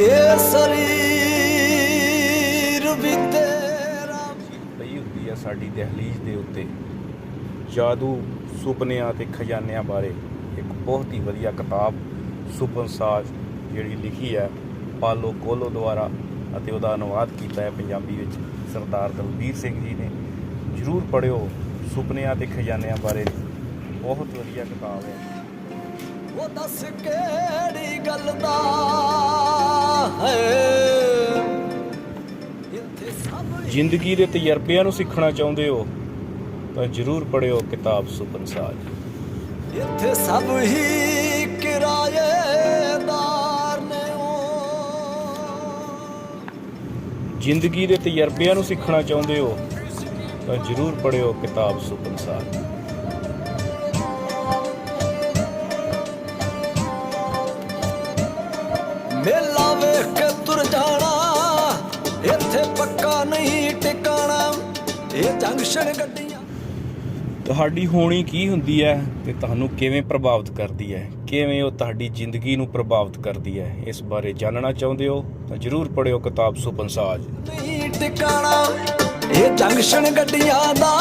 ਇਹ ਸਰੀਰ ਵੀ ਤੇਰਾ ਪਈ ਹੁੰਦੀ ਆ ਸਾਡੀ ਦਹਲੀਜ਼ ਦੇ ਉੱਤੇ। ਜਾਦੂ ਸੁਪਨਿਆਂ ਤੇ ਖਜ਼ਾਨਿਆਂ ਬਾਰੇ ਇੱਕ ਬਹੁਤ ਹੀ ਵਧੀਆ ਕਿਤਾਬ ਸੁਪਨ ਸਾਜ ਜਿਹੜੀ ਲਿਖੀ ਹੈ ਪਾਲੋ ਕੋਲੋ ਦੁਆਰਾ ਅਤੇ ਉਹਦਾ ਅਨੁਵਾਦ ਕੀਤਾ ਹੈ ਪੰਜਾਬੀ ਵਿੱਚ ਸਰਦਾਰ ਦਲਬੀਰ ਸਿੰਘ ਜੀ ਨੇ। ਜਰੂਰ ਪੜਿਓ ਸੁਪਨਿਆਂ ਤੇ ਖਜ਼ਾਨਿਆਂ ਬਾਰੇ ਬਹੁਤ ਵਧੀਆ ਕਿਤਾਬ ਹੈ। ਉਹ ਦੱਸ ਕਿਹੜੀ ਗੱਲ ਦਾ ਜ਼ਿੰਦਗੀ ਦੇ ਤਜਰਬਿਆਂ ਨੂੰ ਸਿੱਖਣਾ ਚਾਹੁੰਦੇ ਹੋ ਤਾਂ ਜਰੂਰ ਪੜਿਓ ਕਿਤਾਬ ਸੁਪਨ ਸਾਜ। ਇੱਥੇ ਸਭ ਹੀ ਕਿਰਾਏਦਾਰ ਨੇ ਉਹ ਜ਼ਿੰਦਗੀ ਦੇ ਤਜਰਬਿਆਂ ਨੂੰ ਸਿੱਖਣਾ ਚਾਹੁੰਦੇ ਹੋ ਤਾਂ ਜਰੂਰ ਪੜਿਓ ਕਿਤਾਬ ਸੁਪਨ ਸਾਜ। ਮੇਲਾ ਇਹ ਜੰਕਸ਼ਨ ਗੱਡੀਆਂ। ਤੁਹਾਡੀ ਹੋਣੀ ਕੀ ਹੁੰਦੀ ਹੈ ਤੇ ਤੁਹਾਨੂੰ ਕਿਵੇਂ ਪ੍ਰਭਾਵਿਤ ਕਰਦੀ ਹੈ? ਕਿਵੇਂ ਉਹ ਤੁਹਾਡੀ ਜ਼ਿੰਦਗੀ ਨੂੰ ਪ੍ਰਭਾਵਿਤ ਕਰਦੀ ਹੈ? ਇਸ ਬਾਰੇ ਜਾਣਨਾ ਚਾਹੁੰਦੇ ਹੋ ਤਾਂ ਜਰੂਰ ਪੜਿਓ ਕਿਤਾਬ ਸੁਪਨ ਸਾਜ। ਟਿਕਾਣਾ ਇਹ ਜੰਕਸ਼ਨ ਗੱਡੀਆਂ ਦਾ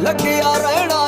ਲੱਗਿਆ ਰਹਿਣਾ।